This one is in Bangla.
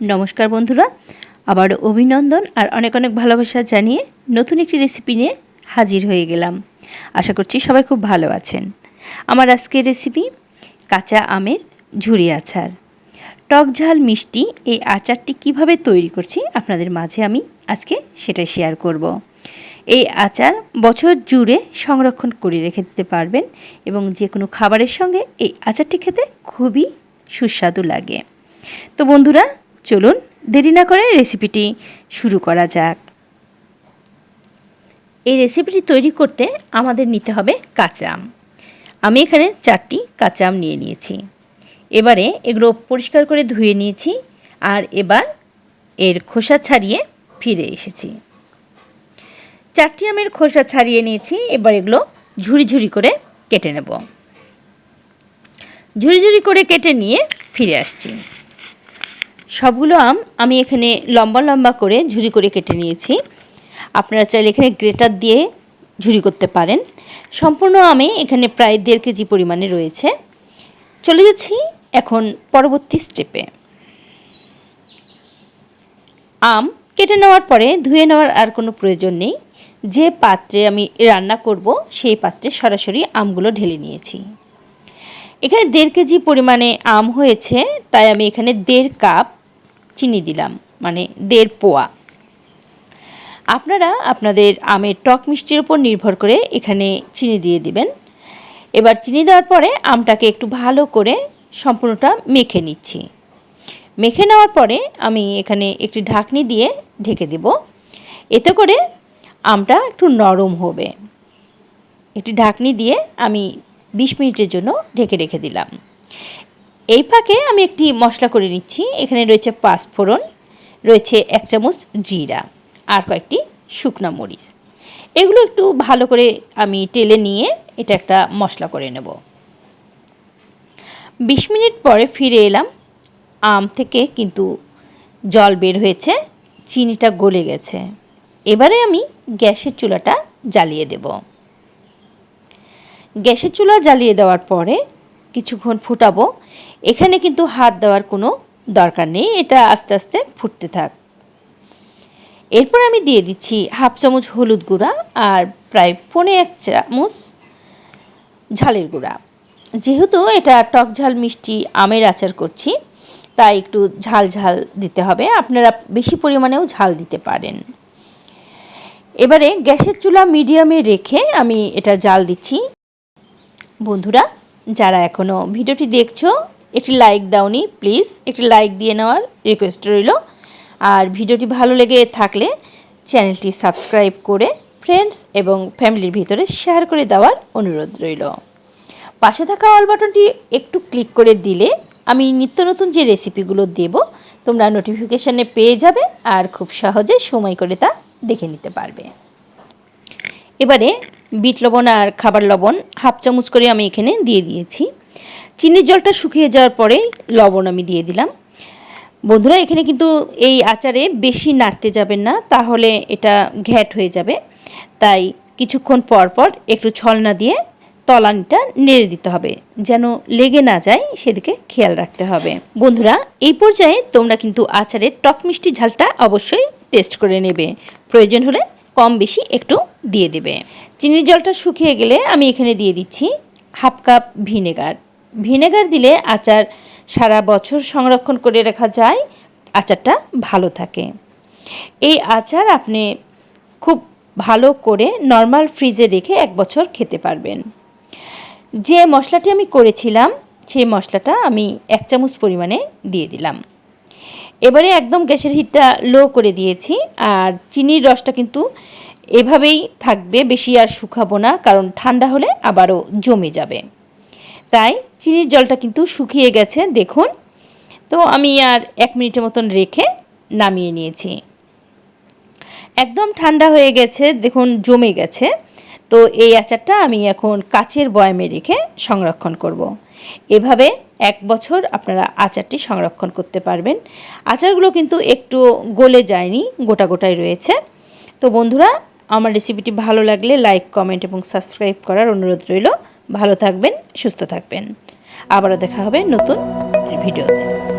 নমস্কার বন্ধুরা, আবার অভিনন্দন আর অনেক অনেক ভালোবাসা জানিয়ে নতুন একটি রেসিপি নিয়ে হাজির হয়ে গেলাম। আশা করছি সবাই খুব ভালো আছেন। আমার আজকের রেসিপি কাঁচা আমের ঝুরি আচার। টক ঝাল মিষ্টি এই আচারটি কীভাবে তৈরি করছি আপনাদের মাঝে আমি আজকে সেটা শেয়ার করব। এই আচার বছর জুড়ে সংরক্ষণ করে রেখে দিতে পারবেন এবং যে কোনো খাবারের সঙ্গে এই আচারটি খেতে খুবই সুস্বাদু লাগে। তো বন্ধুরা চলুন দেরি না করে রেসিপিটি শুরু করা যাক। এই রেসিপিটি তৈরি করতে আমাদের নিতে হবে কাঁচা আম। আমি এখানে চারটি কাঁচা আম নিয়ে নিয়েছি। এবারে এগুলো পরিষ্কার করে ধুয়ে নিয়েছি আর এবার এর খোসা ছাড়িয়ে ফিরে এসেছি। চারটি আমের খোসা ছাড়িয়ে নিয়েছি, এবার এগুলো ঝুড়ি ঝুড়ি করে কেটে নেব। ঝুড়ি ঝুড়ি করে কেটে নিয়ে ফিরে আসছি। সবগুলো আম আমি এখানে লম্বা লম্বা করে ঝুরি করে কেটে নিয়েছি। আপনারা চাইলে এখানে গ্রেটার দিয়ে ঝুরি করতে পারেন। সম্পূর্ণ আমে এখানে প্রায় দেড় কেজি পরিমাণে রয়েছে। চলে যাচ্ছি এখন পরবর্তী স্টেপে আম কেটে নেওয়ার পরে ধুয়ে নেওয়ার আর কোনো প্রয়োজন নেই। যে পাত্রে আমি রান্না করব, সেই পাত্রে সরাসরি আমগুলো ঢেলে নিয়েছি। এখানে দেড় কেজি পরিমাণে আম হয়েছে, তাই আমি এখানে দেড় কাপ চিনি দিলাম মানে দেড় পোয়া। আপনারা আপনাদের আমের টক মিষ্টির উপর নির্ভর করে এখানে চিনি দিয়ে দিবেন। এবার চিনি দেওয়ার পরে আমটাকে একটু ভালো করে সম্পূর্ণটা মেখে নিচ্ছি। মেখে নেওয়ার পরে আমি এখানে একটি ঢাকনি দিয়ে ঢেকে দেব। এতে করে আমটা একটু নরম হবে। একটি ঢাকনি দিয়ে আমি বিশ মিনিটের জন্য ঢেকে রেখে দিলাম। এই ফাঁকে আমি একটি মশলা করে নিচ্ছি। এখানে রয়েছে পাঁচফোড়ন রয়েছে এক চামচ জিরা আর কয়েকটি শুকনো মরিচ। এগুলো একটু ভালো করে আমি টেলে নিয়ে এটা একটা মশলা করে নেব। বিশ মিনিট পরে ফিরে এলাম। আম থেকে কিন্তু জল বের হয়েছে, চিনিটা গলে গেছে। এবারে আমি গ্যাসের চুলাটা জ্বালিয়ে দেব। গ্যাসের চুলা জ্বালিয়ে দেওয়ার পরে কিছুক্ষণ ফুটাবো। এখানে কিন্তু হাত দেওয়ার কোনো দরকার নেই, এটা আস্তে আস্তে ফুটতে থাক। এরপর আমি দিয়ে দিচ্ছি হাফ চামচ হলুদ গুঁড়া আর প্রায় পনে এক চামচ ঝালের গুঁড়া। যেহেতু এটা টক ঝাল মিষ্টি আমের আচার করছি, তাই একটু ঝাল ঝাল দিতে হবে। আপনারা বেশি পরিমাণেও ঝাল দিতে পারেন। এবারে গ্যাসের চুলা মিডিয়ামে রেখে আমি এটা জাল দিচ্ছি। বন্ধুরা, যারা এখনও ভিডিওটি দেখছ, একটি লাইক দাওনি প্লিজ একটি লাইক দিয়ে নেওয়ার রিকোয়েস্ট রইল। আর ভিডিওটি ভালো লেগে থাকলে চ্যানেলটি সাবস্ক্রাইব করে ফ্রেন্ডস এবং ফ্যামিলির ভিতরে শেয়ার করে দেওয়ার অনুরোধ রইল। পাশে থাকা অল বাটনটি একটু ক্লিক করে দিলে আমি নিত্য নতুন যে রেসিপিগুলো দেব, তোমরা নোটিফিকেশানে পেয়ে যাবে আর খুব সহজে সময় করে তা দেখে নিতে পারবে। এবারে বিট লবণ আর খাবার লবণ হাফ চামচ করে আমি এখানে দিয়ে দিয়েছি। চিনির জলটা শুকিয়ে যাওয়ার পরে লবণ আমি দিয়ে দিলাম। বন্ধুরা, এখানে কিন্তু এই আচারে বেশি নাড়তে যাবেন না, তাহলে এটা ঘ্যাট হয়ে যাবে। তাই কিছুক্ষণ পর পর একটু ছলনা দিয়ে তলানিটা নেড়ে দিতে হবে, যেন লেগে না যায়, সেদিকে খেয়াল রাখতে হবে। বন্ধুরা, এই পর্যায়ে তোমরা কিন্তু আচারের টক মিষ্টি ঝালটা অবশ্যই টেস্ট করে নেবে। প্রয়োজন হলে কম বেশি একটু দিয়ে দেবে। চিনির জলটা শুকিয়ে গেলে আমি এখানে দিয়ে দিচ্ছি হাফ কাপ ভিনেগার। ভিনেগার দিলে আচার সারা বছর সংরক্ষণ করে রাখা যায়, আচারটা ভালো থাকে। এই আচার আপনি খুব ভালো করে নর্মাল ফ্রিজে রেখে এক বছর খেতে পারবেন। যে মশলাটি আমি করেছিলাম, সেই মশলাটা আমি এক চামচ পরিমাণে দিয়ে দিলাম। এবারে একদম গ্যাসের হিটটা লো করে দিয়েছি, আর চিনির রসটা কিন্তু এভাবেই থাকবে, বেশি আর শুকাবো না, কারণ ঠান্ডা হলে আবারও জমে যাবে। তাই চিনির জলটা কিন্তু শুকিয়ে গেছে, দেখুন। তো আমি আর এক মিনিটের মতন রেখে নামিয়ে নিয়েছি। একদম ঠান্ডা হয়ে গেছে, দেখুন জমে গেছে। তো এই আচারটা আমি এখন কাচের বয়ামে রেখে সংরক্ষণ করব। এভাবে এক বছর আপনারা আচারটি সংরক্ষণ করতে পারবেন। আচারগুলো কিন্তু একটু গলে যায়নি, গোটা গোটাই রয়েছে। তো বন্ধুরা, আমার রেসিপিটি ভালো লাগলে লাইক কমেন্ট এবং সাবস্ক্রাইব করার অনুরোধ রইল। ভালো থাকবেন, সুস্থ থাকবেন। আবারও দেখা হবে নতুন ভিডিওতে।